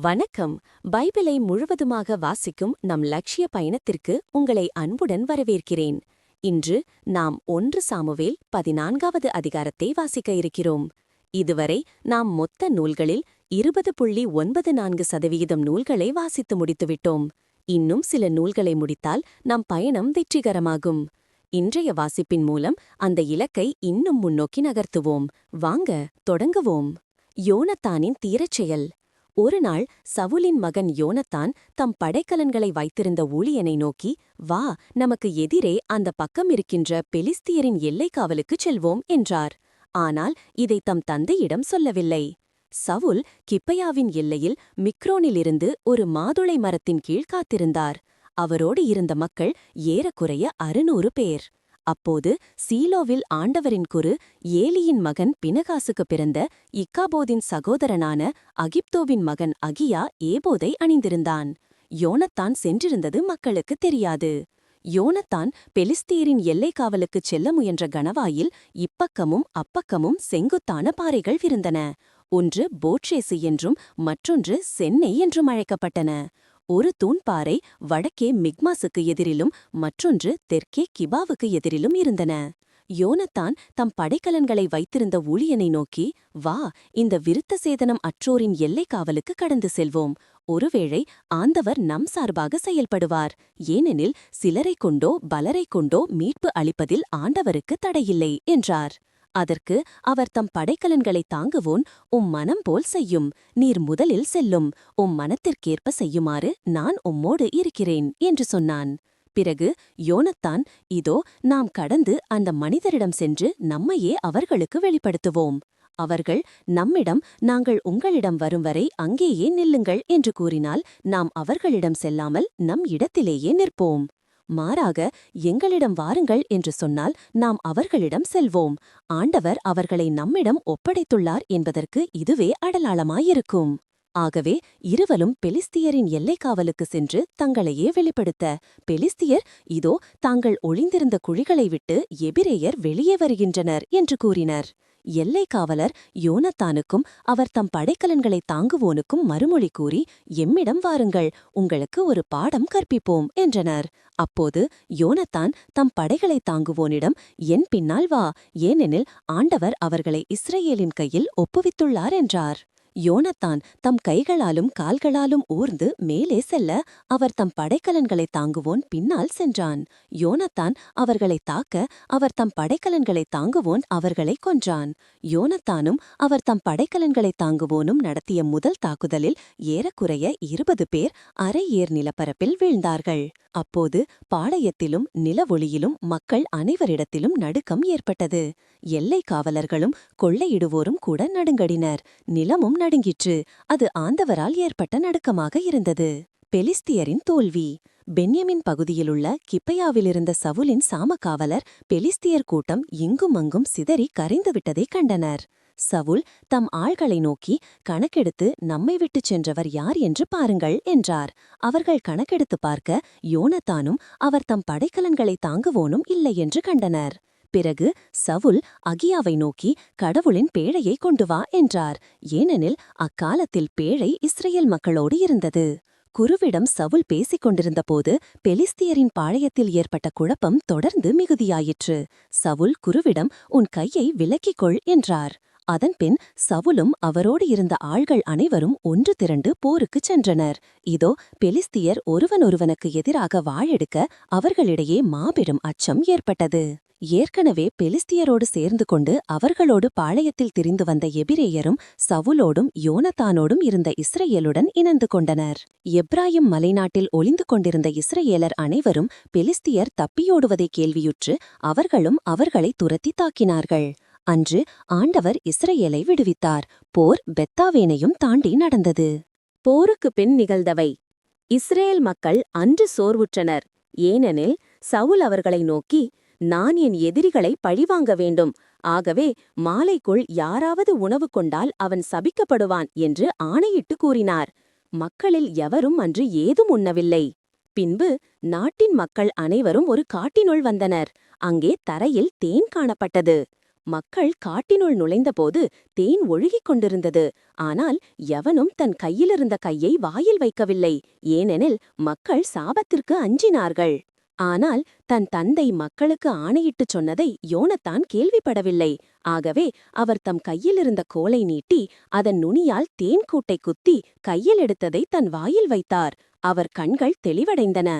வணக்கம். பைபிளை முழுவதுமாக வாசிக்கும் நம் லட்சிய பயணத்திற்கு உங்களை அன்புடன் வரவேற்கிறேன். இன்று நாம் ஒன்று சாமுவேல் பதினான்காவது அதிகாரத்தை வாசிக்க இருக்கிறோம். இதுவரை நாம் மொத்த நூல்களில் இருபது புள்ளி ஒன்பது நான்கு சதவிகிதம் நூல்களை வாசித்து முடித்துவிட்டோம். இன்னும் சில நூல்களை முடித்தால் நம் பயணம் வெற்றிகரமாகும். இன்றைய வாசிப்பின் மூலம் அந்த இலக்கை இன்னும் முன்னோக்கி நகர்த்துவோம். வாங்க தொடங்குவோம். யோனத்தானின் தீரச் ஒருநாள் ஒரு நாள் சவுலின் மகன் யோனத்தான் தம் படைக்கலன்களை வைத்திருந்த ஊழியனை நோக்கி வா நமக்கு எதிரே அந்த பக்கம் இருக்கின்ற பெலிஸ்தியரின் எல்லை காவலுக்குச் செல்வோம் என்றார். ஆனால் இதை தம் தந்தையிடம் சொல்லவில்லை. சவுல் கிப்பையாவின் எல்லையில் மிக்ரோனிலிருந்து ஒரு மாதுளை மரத்தின் கீழ் காத்திருந்தார். அவரோடு இருந்த மக்கள் ஏறக்குறைய அறுநூறு பேர். அப்போது சீலோவில் ஆண்டவரின் குரு ஏலியின் மகன் பினகாசுக்கு பிறந்த இக்காபோதின் சகோதரனான அகிப்தோவின் மகன் அகியா ஏபோதை அணிந்திருந்தான். யோனத்தான் சென்றிருந்தது மக்களுக்கு தெரியாது. யோனத்தான் பெலிஸ்தீரின் எல்லை காவலுக்குச் செல்ல முயன்ற கணவாயில் இப்பக்கமும் அப்பக்கமும் செங்குத்தான பாறைகள் விருந்தன. ஒன்று போட்சேசு என்றும் மற்றொன்று சென்னை என்றும் அழைக்கப்பட்டன. ஒரு தூண்பாறை வடக்கே மிக்மாசுக்கு எதிரிலும் மற்றொன்று தெற்கே கிபாவுக்கு எதிரிலும் இருந்தன. யோனத்தான் தம் படைக்கலன்களை வைத்திருந்த ஊழியனை நோக்கி வா இந்த விருத்த சேதனம் அற்றோரின் எல்லை காவலுக்கு கடந்து செல்வோம். ஒருவேளை ஆந்தவர் நம் சார்பாக செயல்படுவார். ஏனெனில் சிலரைக் கொண்டோ பலரைக் கொண்டோ மீட்பு அளிப்பதில் ஆண்டவருக்கு தடையில்லை என்றார். அதற்கு அவர் தம் படைக்கலன்களை தாங்குவோன் உம் மனம் போல் செய்யும். நீர் முதலில் செல்லும் உம் மனத்திற்கேற்ப செய்யுமாறு நான் உம்மோடு இருக்கிறேன் என்று சொன்னான். பிறகு யோனத்தான் இதோ நாம் கடந்து அந்த மனிதரிடம் சென்று நம்மையே அவர்களுக்கு வெளிப்படுத்துவோம். அவர்கள் நம்மிடம் நாங்கள் உங்களிடம் வரும் வரை அங்கேயே நில்லுங்கள் என்று கூறினால் நாம் அவர்களிடம் செல்லாமல் நம் இடத்திலேயே நிற்போம். மாறாக எங்களிடம் வாருங்கள் என்று சொன்னால் நாம் அவர்களிடம் செல்வோம். ஆண்டவர் அவர்களை நம்மிடம் ஒப்படைத்துள்ளார் என்பதற்கு இதுவே அடலாளமாயிருக்கும் ஆகவே இருவரும் பெலிஸ்தியரின் எல்லைக்காவலுக்கு சென்று தங்களையே வெளிப்படுத்த. பெலிஸ்தியர் இதோ தாங்கள் ஒளிந்திருந்த குழிகளை விட்டு எபிரேயர் வெளியே வருகின்றனர் என்று கூறினர். எல்லை காவலர் யோனத்தானுக்கும் அவர் தம் படைக்கலன்களை தாங்குவோனுக்கும் மறுமொழி கூறி எம்மிடம் வாருங்கள் உங்களுக்கு ஒரு பாடம் கற்பிப்போம் என்றனர். அப்போது யோனத்தான் தம் படைகளை தாங்குவோனிடம் என் பின்னால் வா ஏனெனில் ஆண்டவர் அவர்களை இஸ்ரேலின் கையில் ஒப்புவித்துள்ளார் என்றார். யோனத்தான் தம் கைகளாலும் கால்களாலும் ஊர்ந்து மேலே செல்ல அவர் தம் படைக்கலன்களைத் தாங்குவோன் பின்னால் சென்றான். யோனத்தான் அவர்களைத் தாக்க அவர் தம் படைக்கலன்களைத் தாங்குவோன் அவர்களைக் கொன்றான். யோனத்தானும் அவர் தம் படைக்கலன்களைத் தாங்குவோனும் நடத்திய முதல் தாக்குதலில் ஏறக்குறைய இருபது பேர் அரை ஏர் நிலப்பரப்பில் வீழ்ந்தார்கள். அப்போது பாளையத்திலும் நிலவொளியிலும் மக்கள் அனைவரிடத்திலும் நடுக்கம் ஏற்பட்டது. எல்லை காவலர்களும் கொள்ளையிடுவோரும் கூட நடுங்கடினர். நிலமும் நடுங்கிற்று அது ஆந்தவரால் ஏற்பட்ட நடுக்கமாக இருந்தது. பெலிஸ்தியரின் தோல்வி. பென்யமின் பகுதியிலுள்ள கிப்பையாவிலிருந்த சவுலின் சாமக்காவலர் பெலிஸ்தியர் கூட்டம் இங்கும் அங்கும் சிதறி கரைந்துவிட்டதைக் கண்டனர். சவுல் தம் ஆள்களை நோக்கி கணக்கெடுத்து நம்மை விட்டுச் சென்றவர் யார் என்று பாருங்கள் என்றார். அவர்கள் கணக்கெடுத்து பார்க்க யோனத்தானும் அவர் தம் படைக்கலன்களை தாங்குவோனும் இல்லை என்று கண்டனர். பிறகு சவுல் அகியாவை நோக்கி கடவுளின் பேழையை கொண்டு வா என்றார். ஏனெனில் அக்காலத்தில் பேழை இஸ்ரேல் மக்களோடு இருந்தது. குருவிடம் சவுல் பேசிக் கொண்டிருந்தபோது பெலிஸ்தியரின் பாளையத்தில் ஏற்பட்ட குழப்பம் தொடர்ந்து மிகுதியாயிற்று. சவுல் குருவிடம் உன் கையை விலக்கிக் கொள் என்றார். அதன்பின் சவுலும் அவரோடு இருந்த ஆள்கள் அனைவரும் ஒன்று திரண்டு போருக்குச் சென்றனர். இதோ பெலிஸ்தியர் ஒருவனொருவனுக்கு எதிராக வாழெடுக்க அவர்களிடையே மாபெரும் அச்சம் ஏற்பட்டது. ஏற்கனவே பெலிஸ்தியரோடு சேர்ந்து கொண்டு அவர்களோடு பாளையத்தில் திரிந்து வந்த எபிரேயரும் சவுலோடும் யோனத்தானோடும் இருந்த இஸ்ரேலுடன் இணைந்து கொண்டனர். எப்ராயிம் மலைநாட்டில் ஒளிந்து கொண்டிருந்த இஸ்ரேலர் அனைவரும் பெலிஸ்தியர் தப்பியோடுவதை கேள்வியுற்று அவர்களும் அவர்களை துரத்தி தாக்கினார்கள். அன்று ஆண்டவர் இஸ்ரேலை விடுவித்தார். போர் பெத்தாவேனையும் தாண்டி நடந்தது. போருக்குப் பின் நிகழ்ந்தவை. இஸ்ரேல் மக்கள் அன்று சோர்வுற்றனர். ஏனெனில் சவுல் அவர்களை நோக்கி நான் என் எதிரிகளை பழிவாங்க வேண்டும். ஆகவே மாலைக்குள் யாராவது உணவு கொண்டால் அவன் சபிக்கப்படுவான் என்று ஆணையிட்டு கூறினார். மக்களில் எவரும் அன்று ஏதும் உண்ணவில்லை. பின்பு நாட்டின் மக்கள் அனைவரும் ஒரு காட்டினுள் வந்தனர். அங்கே தரையில் தேன் காணப்பட்டது. மக்கள் காட்டினுள் நுழைந்தபோது தேன் ஒழுகிக் கொண்டிருந்தது. ஆனால் எவனும் தன் கையிலிருந்த கையை வாயில் வைக்கவில்லை. ஏனெனில் மக்கள் சாபத்திற்கு அஞ்சினார்கள். ஆனால் தன் தந்தை மக்களுக்கு ஆணையிட்டுச் சொன்னதை யோனத்தான் கேள்விப்படவில்லை. ஆகவே அவர் தம் கையிலிருந்த கோலை நீட்டி அதன் நுனியால் தேன் கூட்டை குத்தி கையில் எடுத்ததை தன் வாயில் வைத்தார். அவர் கண்கள் தெளிவடைந்தன.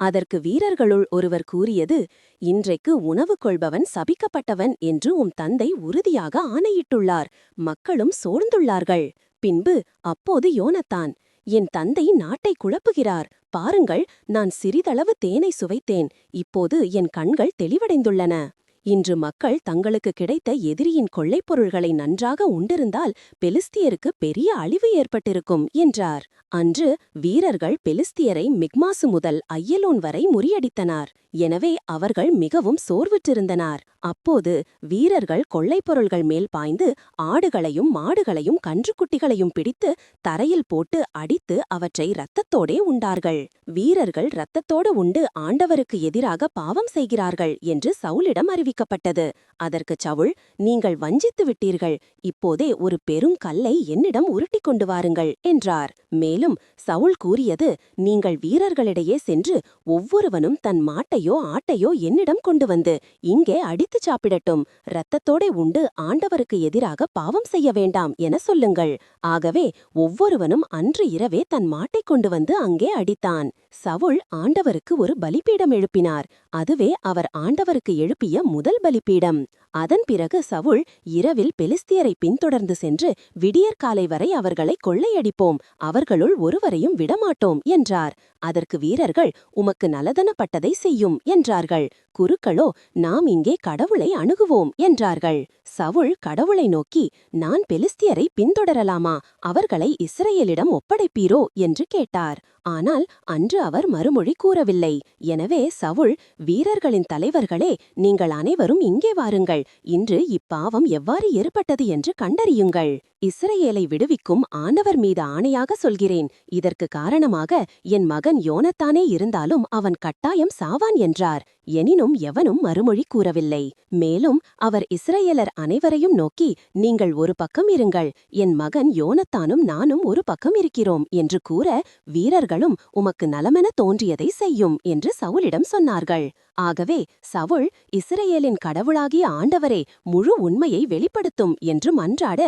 அதற்கு வீரர்களுள் ஒருவர் கூறியது இன்றைக்கு உணவு கொள்பவன் சபிக்கப்பட்டவன் என்று உம் தந்தை உறுதியாக ஆணையிட்டுள்ளார். மக்களும் சோர்ந்துள்ளார்கள். பின்பு அப்போது யோனத்தான் என் தந்தை நாட்டை குழப்புகிறார். பாருங்கள் நான் சிறிதளவு தேனை சுவைத்தேன். இப்போது என் கண்கள் தெளிவடைந்துள்ளன. இன்று மக்கள் தங்களுக்கு கிடைத்த எதிரியின் கொள்ளைப் பொருள்களை நன்றாக உண்டிருந்தால் பெலிஸ்தியருக்கு பெரிய அழிவு ஏற்பட்டிருக்கும் என்றார். அன்று வீரர்கள் பெலிஸ்தியரை மிக்மாசு முதல் ஐயலோன் வரை முறியடித்தனர். எனவே அவர்கள் மிகவும் சோர்வுற்றிருந்தனர். அப்போது வீரர்கள் கொள்ளைப் பொருள்கள் மேல் பாய்ந்து ஆடுகளையும் மாடுகளையும் கன்றுக்குட்டிகளையும் பிடித்து தரையில் போட்டு அடித்து அவற்றை இரத்தத்தோடே உண்டார்கள். வீரர்கள் இரத்தத்தோடு உண்டு ஆண்டவருக்கு எதிராக பாவம் செய்கிறார்கள் என்று சவுலிடம் அறிவிக்கப்பட்டது. அதற்கு சவுள் நீங்கள் வஞ்சித்து விட்டீர்கள். இப்போதே ஒரு பெரும் கல்லை என்னிடம் உருட்டிக் கொண்டு வாருங்கள் என்றார். மேலும் சவுல் கூறியது நீங்கள் வீரர்களிடையே சென்று ஒவ்வொருவனும் தன் மாட்டை மாட்டையோ ஆட்டையோ என்னிடம் கொண்டு வந்து இங்கே அடித்துச் சாப்பிடட்டும். இரத்தத்தோடே உண்டு ஆண்டவருக்கு எதிராக பாவம் செய்ய வேண்டாம் என சொல்லுங்கள். ஆகவே ஒவ்வொருவனும் அன்று இரவே தன் மாட்டைக் கொண்டு வந்து அங்கே அடித்தான். சவுல் ஆண்டவருக்கு ஒரு பலிபீடம் எழுப்பினார். அதுவே அவர் ஆண்டவருக்கு எழுப்பிய முதல் பலிபீடம். அதன் பிறகு சவுல் இரவில் பெலிஸ்தியரை பின்தொடர்ந்து சென்று விடியற்காலை வரை அவர்களை கொள்ளையடிப்போம். அவர்களுள் ஒருவரையும் விடமாட்டோம் என்றார். அதற்கு வீரர்கள் உமக்கு நலதனப்பட்டதை செய்யும் என்றார்கள். குருக்களோ நாம் இங்கே கடவுளை அணுகுவோம் என்றார்கள். சவுல் கடவுளை நோக்கி நான் பெலிஸ்தியரை பின்தொடரலாமா? அவர்களை இஸ்ரேலிடம் ஒப்படைப்பீரோ? என்று கேட்டார். ஆனால் அன்று அவர் மறுமொழி கூறவில்லை. எனவே சவுல் வீரர்களின் தலைவர்களே நீங்கள் அனைவரும் இங்கே வாருங்கள். இன்று இப்பாவம் எவ்வாறு ஏற்பட்டது என்று கண்டறியுங்கள். இஸ்ரேலை விடுவிக்கும் ஆண்டவர் மீது ஆணையாக சொல்கிறேன். இதற்கு காரணமாக என் மகன் யோனத்தானே இருந்தாலும் அவன் கட்டாயம் சாவான் என்றார். எனினும் எவனும் மறுமொழி கூறவில்லை. மேலும் அவர் இஸ்ரேலர் அனைவரையும் நோக்கி நீங்கள் ஒரு பக்கம் இருங்கள். என் மகன் யோனத்தானும் நானும் ஒரு பக்கம் இருக்கிறோம் என்று கூற வீரர்களும் உமக்கு நலமென தோன்றியதை செய்யும் என்று சவுலிடம் சொன்னார்கள். ஆகவே சவுல் இஸ்ரேலின் கடவுளாகிய ஆண்டவரே முழு உண்மையை வெளிப்படுத்தும் என்று மன்றாட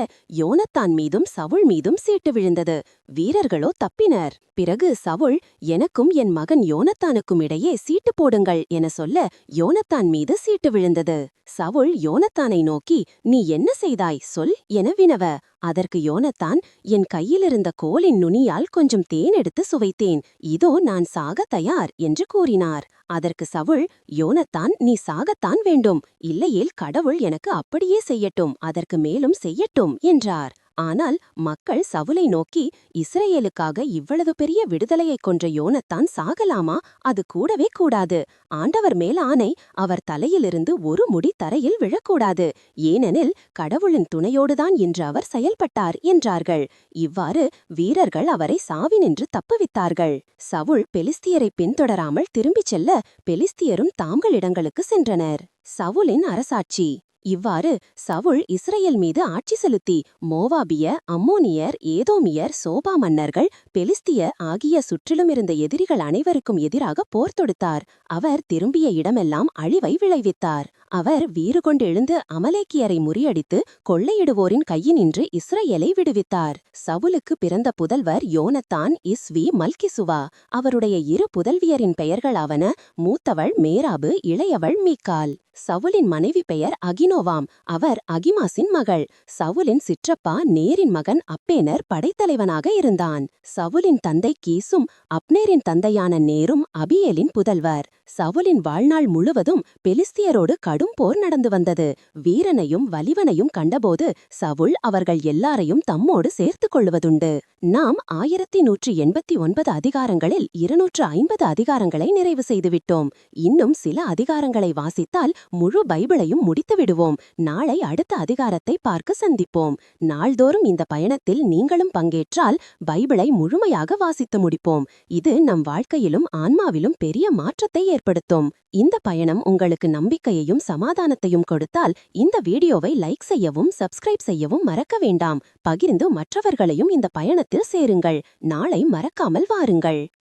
தான் மீதும் சவுள் மீதும் சீட்டு விழுந்தது. வீரர்களோ தப்பினர். பிறகு சவுள் எனக்கும் என் மகன் யோனத்தானுக்கும் இடையே சீட்டு போடுங்கள் என சொல்ல யோனத்தான் மீது சீட்டு விழுந்தது. சவுள் யோனத்தானை நோக்கி நீ என்ன செய்தாய்? சொல் என வினவ. அதற்கு யோனத்தான் என் கையிலிருந்த கோலின் நுனியால் கொஞ்சம் தேன் எடுத்து சுவைத்தேன். இதோ நான் சாக தயார் என்று கூறினார். அதற்கு சவுள் யோனத்தான் நீ சாகத்தான் வேண்டும். இல்லையேல் கடவுள் எனக்கு அப்படியே செய்யட்டும். அதற்கு மேலும் செய்யட்டும் என்றார். ஆனால் மக்கள் சவுலை நோக்கி இஸ்ரேலுக்காக இவ்வளவு பெரிய விடுதலையைக் கொன்ற யோனத்தான் சாகலாமா? அது கூடவே கூடாது. ஆண்டவர் மேல் ஆணை அவர் தலையிலிருந்து ஒரு முடி தரையில் விழக்கூடாது. ஏனெனில் கடவுளின் துணையோடுதான் என்று அவர் செயல்பட்டார் என்றார்கள். இவ்வாறு வீரர்கள் அவரை சாவினின்று தப்புவித்தார்கள். சவுல் பெலிஸ்தியரை பின்தொடராமல் திரும்பிச் செல்ல பெலிஸ்தியரும் தாங்கள் இடங்களுக்கு சென்றனர். சவுலின் அரசாட்சி. இவ்வாறு சவுல் இஸ்ரேல் மீது ஆட்சி செலுத்தி மோவாபிய அம்மோனியர் ஏதோமியர் சோபா மன்னர்கள் பெலிஸ்திய ஆகிய சுற்றிலுமிருந்த எதிரிகள் அனைவருக்கும் எதிராக போர் தொடுத்தார். அவர் திரும்பிய இடமெல்லாம் அழிவை விளைவித்தார். அவர் வீறு கொண்டு எழுந்து அமலேக்கியரை முறியடித்து கொள்ளையிடுவோரின் கையினின்று இஸ்ரேலை விடுவித்தார். சவுலுக்கு பிறந்த புதல்வர் யோனத்தான் இஸ்வி மல்கிசுவா அவருடைய இரு புதல்வியரின் பெயர்களாவன மூத்தவள் மேராபு இளையவள் மீக்கால். சவுலின் மனைவி பெயர் அகினோவாம் அவர் அகிமாசின் மகள். சவுலின் சிற்றப்பா நேரின் மகன் அப்பேனர் படைத்தலைவனாக இருந்தான். சவுலின் தந்தை கீசும் அப்னேரின் தந்தையான நேரும் அபியலின் புதல்வர். சவுலின் வாழ்நாள் முழுவதும் பெலிஸ்தியரோடு கடும் போர் நடந்து வந்தது. வீரனையும் வலிவனையும் கண்டபோது சவுல் அவர்கள் எல்லாரையும் தம்மோடு சேர்த்துக் கொள்வதுண்டு. நாம் ஆயிரத்தி நூற்றி எண்பத்தி ஒன்பது அதிகாரங்களில் இருநூற்று ஐம்பது அதிகாரங்களை நிறைவு செய்துவிட்டோம். இன்னும் சில அதிகாரங்களை வாசித்தால் முழு பைபிளையும் முடித்து விடுவோம். நாளை அடுத்த அதிகாரத்தை பார்க்க சந்திப்போம். நாள்தோறும் இந்த பயணத்தில் நீங்களும் பங்கேற்றால் பைபிளை முழுமையாக வாசித்து முடிப்போம். இது நம் வாழ்க்கையிலும் ஆன்மாவிலும் பெரிய மாற்றத்தை ஏற்படுத்தும். இந்த பயணம் உங்களுக்கு நம்பிக்கையையும் சமாதானத்தையும் கொடுத்தால் இந்த வீடியோவை லைக் செய்யவும் சப்ஸ்கிரைப் செய்யவும் மறக்க வேண்டாம். பகிர்ந்து மற்றவர்களையும் இந்த பயணத்தில் சேருங்கள். நாளை மறக்காமல் வாருங்கள்.